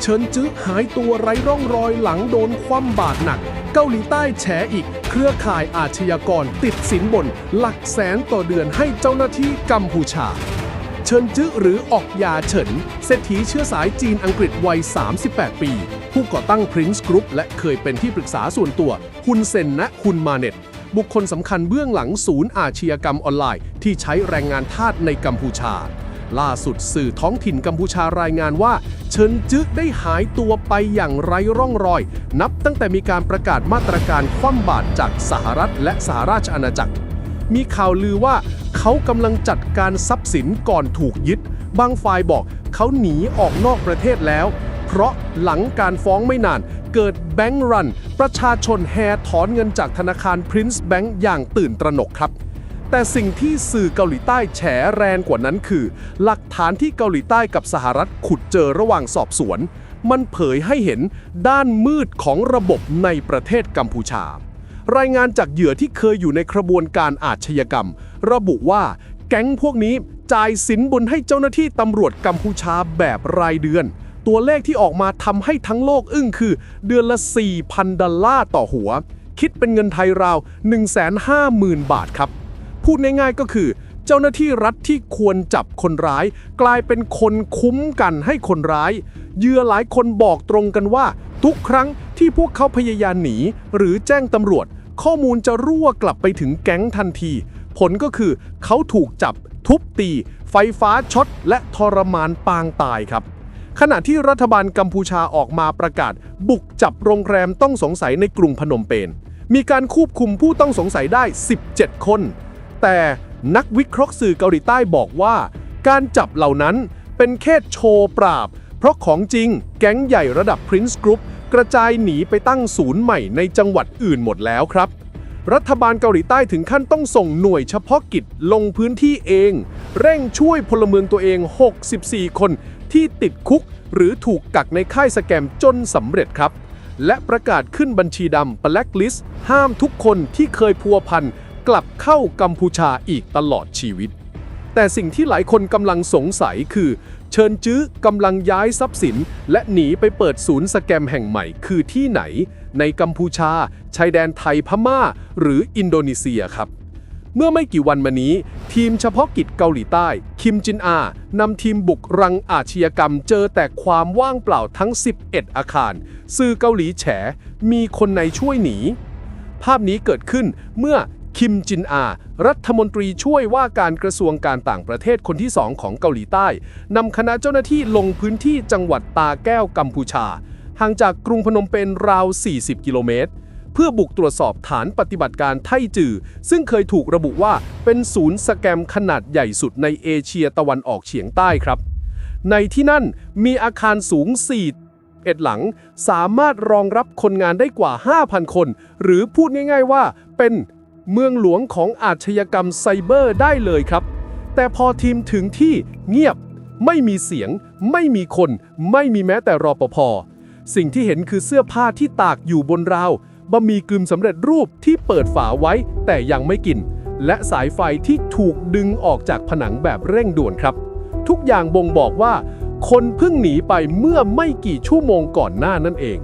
เฉินจื้อหายตัวไร้ร่องรอยหลังโดนคว่ำบาตรหนัก เกาหลีใต้แฉอีก เครือข่ายอาชญากรติดสินบน หลักแสนต่อเดือนให้เจ้าหน้าที่กัมพูชา เฉินจื้อหรือออกยาเฉินเศรษฐีเชื้อสายจีนอังกฤษวัย 38 ปี ผู้ก่อตั้ง Prince Group และเคยเป็นที่ปรึกษาส่วนตัวฮุนเซนและฮุนมาเน็ตบุคคลสำคัญเบื้องหลังศูนย์อาชญากรรมออนไลน์ ที่ใช้แรงงานทาสในกัมพูชา ล่าสุดสื่อท้องถิ่นกัมพูชารายงานว่าเฉินจื้อได้หายตัวไปอย่างไร้ร่องรอย นับตั้งแต่มีการประกาศมาตรการคว่ำบาตรจากสหรัฐและสหราชอาณาจักร มีข่าวลือว่าเขากำลังจัดการทรัพย์สินก่อนถูกยึด บางฝ่ายบอกเขาหนีออกนอกประเทศแล้ว เพราะหลังการฟ้องไม่นานเกิดแบงก์รัน ประชาชนแห่ถอนเงินจากธนาคาร Prince Bank อย่างตื่นตระหนกครับ แต่สิ่งที่สื่อเกาหลีใต้แฉแรงกว่านั้นคือ หลักฐานที่เกาหลีใต้กับสหรัฐขุดเจอระหว่างสอบสวน มันเผยให้เห็นด้านมืดของระบบในประเทศกัมพูชา รายงานจากเหยื่อที่เคยอยู่ในกระบวนการอาชญากรรม ระบุว่าแก๊งพวกนี้จ่ายสินบนให้เจ้าหน้าที่ตำรวจกัมพูชาแบบรายเดือน ตัวเลขที่ออกมาทำให้ทั้งโลกอึ้งคือ เดือนละ 4,000 ดอลลาร์ต่อหัว คิดเป็นเงินไทยราว 150,000 บาทครับ พูดง่ายๆก็คือ เจ้าหน้าที่รัฐที่ควรจับคนร้าย กลายเป็นคนคุ้มกันให้คนร้ายเหยื่อหลายคนบอกตรงกันว่า ทุกครั้งที่พวกเขาพยายามหนี หรือแจ้งตำรวจ ข้อมูลจะรั่วกลับไปถึงแก๊งทันที ผลก็คือเขาถูกจับ ทุบตี ไฟฟ้าช็อต และทรมานปางตายครับขณะที่รัฐบาลกัมพูชาออกมาประกาศ บุกจับโรงแรมต้องสงสัยในกรุงพนมเปญมีการควบคุมผู้ต้องสงสัยได้ 17 คน แต่นักวิเคราะห์สื่อเกาหลีใต้บอกว่า การจับเหล่านั้นเป็นแค่โชว์ปราบ เพราะของจริงแก๊งใหญ่ระดับ Prince Group กระจายหนีไปตั้งศูนย์ใหม่ในจังหวัดอื่นหมดแล้วครับ รัฐบาลเกาหลีใต้ถึงขั้นต้องส่งหน่วยเฉพาะกิจลงพื้นที่เอง เร่งช่วยพลเมืองตัวเอง 64 คนที่ติดคุก หรือถูกกักในค่ายสแกมจนสำเร็จครับ และประกาศขึ้นบัญชีดำ blacklist ห้ามทุกคนที่เคยพัวพัน กลับเข้ากัมพูชาอีกตลอดชีวิต แต่สิ่งที่หลายคนกำลังสงสัยคือ เชิญจื้อกำลังย้ายทรัพย์สิน และหนีไปเปิดศูนย์สแกมแห่งใหม่คือที่ไหน ในกัมพูชา ชายแดนไทยพม่า หรืออินโดนีเซียครับเมื่อไม่กี่วันมานี้ ทีมเฉพาะกิจเกาหลีใต้ คิมจินอา นำทีมบุกรังอาชญากรรมเจอแต่ความว่างเปล่าทั้ง 11 อาคาร สื่อเกาหลีแฉ มีคนในช่วยหนี ภาพนี้เกิดขึ้นเมื่อ คิมจินอา รัฐมนตรีช่วยว่าการกระทรวงการต่างประเทศคนที่สองของเกาหลีใต้นำคณะเจ้าหน้าที่ลงพื้นที่จังหวัดตาแก้วกัมพูชา ห่างจากกรุงพนมเปญราว 40 กิโลเมตร เพื่อบุกตรวจสอบฐานปฏิบัติการไทจือ ซึ่งเคยถูกระบุว่าเป็นศูนย์สแกมขนาดใหญ่สุดในเอเชียตะวันออกเฉียงใต้ครับ ในที่นั่นมีอาคารสูง 4เอ็ดหลังสามารถรองรับคนงานได้กว่า 5,000 คน หรือพูดง่าย ๆ ว่าเป็น เมืองหลวงของอาชญากรรมไซเบอร์ได้เลยครับ แต่พอทีมถึงที่เงียบ ไม่มีเสียง ไม่มีคน ไม่มีแม้แต่รอปภสิ่งที่เห็นคือเสื้อผ้าที่ตากอยู่บนราวบะหมี่กึมสำเร็จรูปที่เปิดฝาไว้แต่ยังไม่กิน และสายไฟที่ถูกดึงออกจากผนังแบบเร่งด่วนครับ ทุกอย่างบ่งบอกว่า คนเพิ่งหนีไปเมื่อไม่กี่ชั่วโมงก่อนหน้านั่นเอง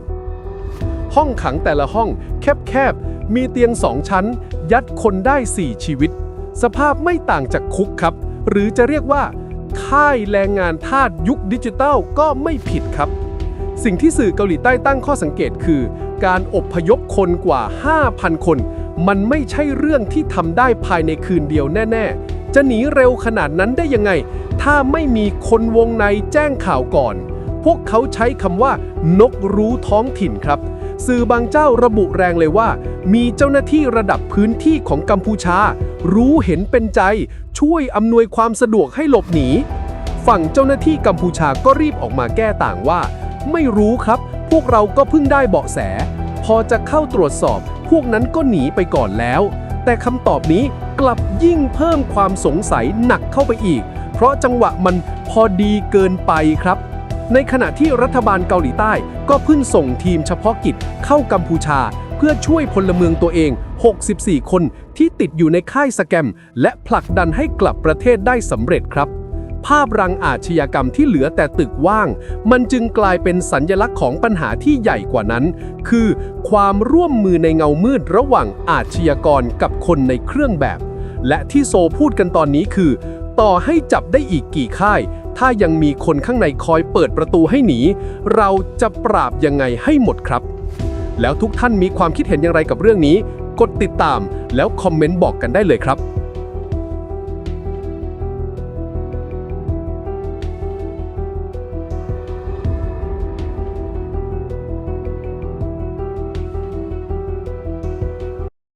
ห้องขังแต่ละห้องแคบๆ มีเตียงสองชั้น ยัดคนได้ 4 ชีวิต สภาพไม่ต่างจากคุกครับ หรือจะเรียกว่า ค่ายแรงงานทาสยุคดิจิตัลก็ไม่ผิดครับ สิ่งที่สื่อเกาหลีใต้ตั้งข้อสังเกตคือ การอบพยพคนกว่า 5,000 คน มันไม่ใช่เรื่องที่ทำได้ภายในคืนเดียวแน่ ๆ จะหนีเร็วขนาดนั้นได้ยังไง ถ้าไม่มีคนวงในแจ้งข่าวก่อน พวกเขาใช้คำว่า นกรู้ท้องถิ่นครับ สื่อบางเจ้าระบุแรงเลยว่า มีเจ้าหน้าที่ระดับพื้นที่ของกัมพูชา รู้เห็นเป็นใจ ช่วยอำนวยความสะดวกให้หลบหนี ฝั่งเจ้าหน้าที่กัมพูชาก็รีบออกมาแก้ต่างว่า ไม่รู้ครับ พวกเราก็เพิ่งได้เบาะแส พอจะเข้าตรวจสอบ พวกนั้นก็หนีไปก่อนแล้ว แต่คำตอบนี้กลับยิ่งเพิ่มความสงสัยหนักเข้าไปอีก เพราะจังหวะมันพอดีเกินไปครับ ในขณะที่รัฐบาลเกาหลีใต้ก็เพิ่งส่งทีมเฉพาะกิจเข้ากัมพูชา เพื่อช่วยพลเมืองตัวเอง 64 คนที่ติดอยู่ในค่ายสแกม และผลักดันให้กลับประเทศได้สำเร็จครับ ภาพรังอาชญากรรมที่เหลือแต่ตึกว่าง มันจึงกลายเป็นสัญญลักษณ์ของปัญหาที่ใหญ่กว่านั้น คือ ความร่วมมือในเงามืดระหว่างอาชญากรกับคนในเครื่องแบบ และที่โซพูดกันตอนนี้คือ ต่อให้จับได้อีกกี่ค่าย ถ้ายังมีคนข้างในคอยเปิดประตูให้หนี เราจะปราบยังไงให้หมดครับ แล้วทุกท่านมีความคิดเห็นอย่างไรกับเรื่องนี้ กดติดตามแล้วคอมเมนต์บอกกันได้เลยครับ